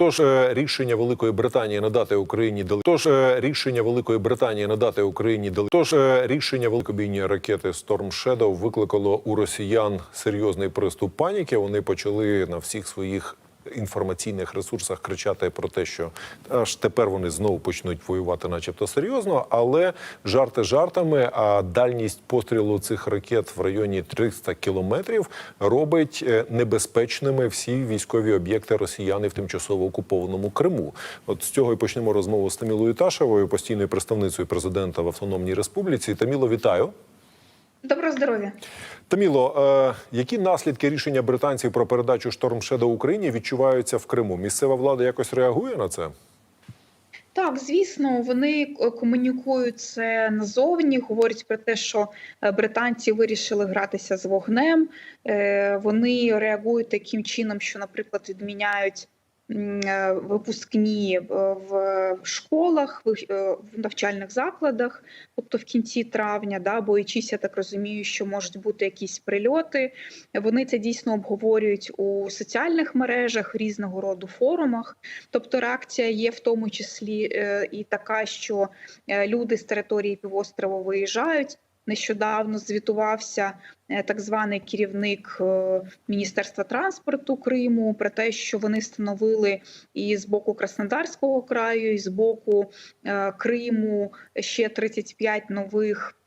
Тож ж, рішення Великої Британії надати Україні дали. Тож е, рішення Великої Британії надати Україні дали. Тож е, рішення великобійні ракети Storm Shadow викликало у росіян серйозний приступ паніки. Вони почали на всіх своїх інформаційних ресурсах кричати про те, що аж тепер вони знову почнуть воювати, начебто серйозно. Але жарти жартами, а дальність пострілу цих ракет в районі 300 кілометрів робить е, небезпечними всі військові об'єкти росіяни в тимчасово окупованому Криму. От з цього і почнемо розмову з Тамілою Ташевою, постійною представницею президента в Автономній Республіці. Таміло, вітаю. Доброго здоров'я. Таміло, е, які наслідки рішення британців про передачу Shadow Україні відчуваються в Криму? Місцева влада якось реагує на це? Так, звісно, вони е, комунікують це назовні, говорять про те, що е, британці вирішили гратися з вогнем. Вони реагують таким чином, що, наприклад, відміняють випускні е, в школах, в е, навчальних закладах, тобто в кінці травня, да, боючись, я так розумію, що можуть бути якісь прильоти. Вони це дійсно обговорюють у соціальних мережах, різного роду форумах. Тобто реакція є в тому числі е, і така, що е, люди з території півострова виїжджають. Нещодавно звітувався е, так званий керівник е, Міністерства транспорту Криму про те, що вони встановили і з боку Краснодарського краю, і з боку е, Криму ще 35 нових.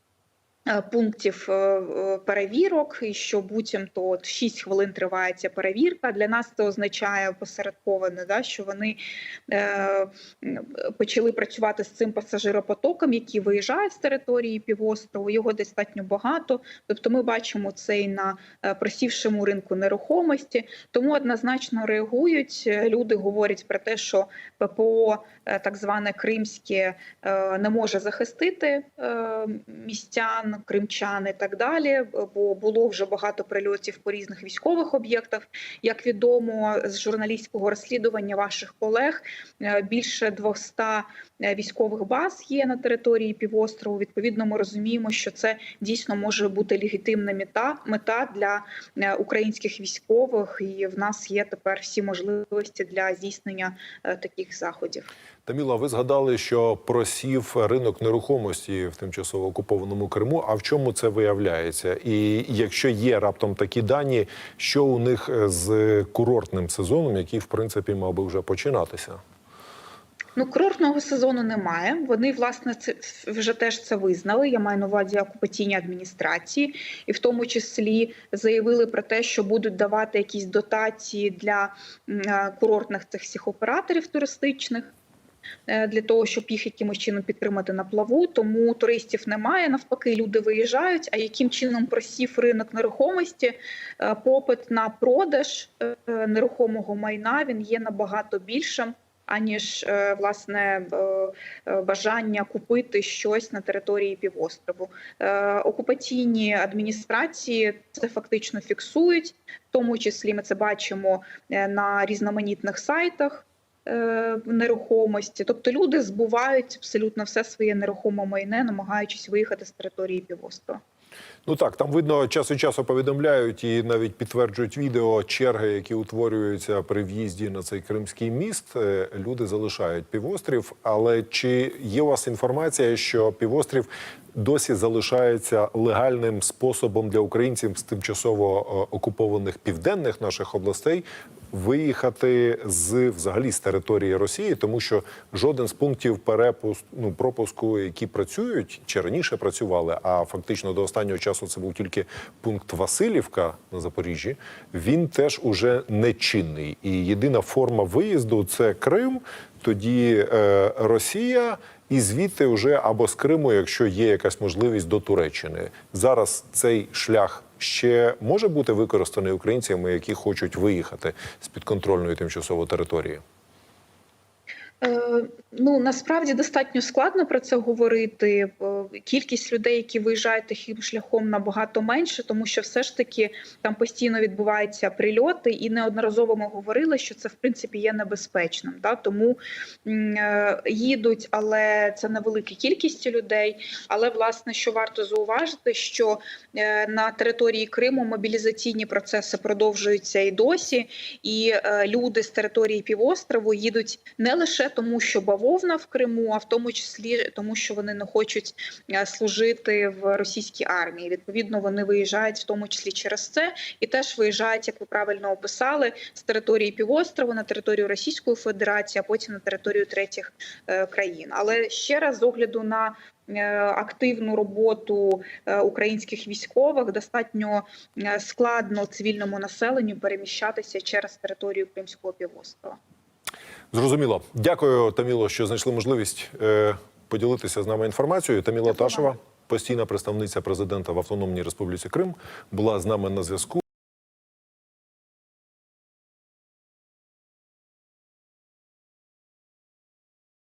Е, Пунктів е, перевірок, і що буцімто от 6 хвилин триває ця перевірка. Для нас це означає посередковане, да, що вони е, почали працювати з цим пасажиропотоком, який виїжджає з території півострову. Його достатньо багато. Тобто, ми бачимо це і на е, просівшому ринку нерухомості. Тому однозначно реагують. Люди говорять про те, що ППО, так зване кримське, не може захистити е, містян, кримчан і так далі. Бо було вже багато прильотів по різних військових об'єктах. Як відомо з журналістського розслідування ваших колег, е, більше 200 військових баз є на території півострову. Відповідно, ми розуміємо, що це дійсно може бути легітимна мета мета для е, українських військових, і в нас є тепер всі можливості для здійснення е, таких заходів. Таміла, ви згадали, що просів ринок нерухомості в тимчасово окупованому Криму. А в чому це виявляється? І якщо є раптом такі дані, що у них з курортним сезоном, який в принципі мав би вже починатися? Ну, курортного сезону немає. Вони власне це вже теж це визнали. Я маю на увазі окупаційні адміністрації, і в тому числі заявили про те, що будуть давати якісь дотації для е, курортних цих всіх операторів туристичних. Е, Для того щоб їх якимось чином підтримати на плаву, тому туристів немає. Навпаки, люди виїжджають. А яким чином просів ринок нерухомості? Е, Попит на продаж е, нерухомого майна він є набагато більшим аніж власне бажання купити щось на території півострову. Окупаційні адміністрації це фактично фіксують, в тому числі ми це бачимо на різноманітних сайтах. Е, Нерухомості, тобто люди збувають абсолютно все своє нерухоме майне, намагаючись виїхати з території півострова. Ну так, там видно, час від часу повідомляють і навіть підтверджують відео черги, які утворюються при в'їзді на цей кримський міст. Е, Люди залишають півострів. Але чи є у вас інформація, що півострів досі залишається легальним способом для українців з тимчасово е, окупованих південних наших областей? Виїхати з взагалі з території Росії, тому що жоден з пунктів перепуску ну, пропуску, які працюють чи раніше працювали, а фактично до останнього часу це був тільки пункт Васильівка на Запоріжжі. Він теж уже не чинний. І єдина форма виїзду це Крим, тоді е, Росія. І звідти вже або з Криму, якщо є якась можливість до Туреччини. Зараз цей шлях ще може бути використаний українцями, які хочуть виїхати з підконтрольної тимчасово території. Е, Ну насправді достатньо складно про це говорити. Кількість людей, які виїжджають таким шляхом, набагато менше, тому що все ж таки там постійно відбуваються прильоти, і неодноразово ми говорили, що це в принципі є небезпечним. Да? Тому е, їдуть, але це невелика кількість людей. Але власне, що варто зауважити, що е, на території Криму мобілізаційні процеси продовжуються і досі, і люди з території півострову їдуть не лише тому, що бавовна в Криму, а в тому числі тому, що вони не хочуть е, служити в російській армії. Відповідно, вони виїжджають в тому числі через це, і теж виїжджають, як ви правильно описали, з території півострову на територію Російської Федерації, а потім на територію третіх е, країн. Але ще раз з огляду на е, активну роботу українських військових достатньо складно цивільному населенню переміщатися через територію Кримського півострова. Зрозуміло. Дякую, Таміло, що знайшли можливість е, поділитися з нами інформацією. Таміла Дякую. Ташева, постійна представниця президента в Автономній Республіці Крим, була з нами на зв'язку.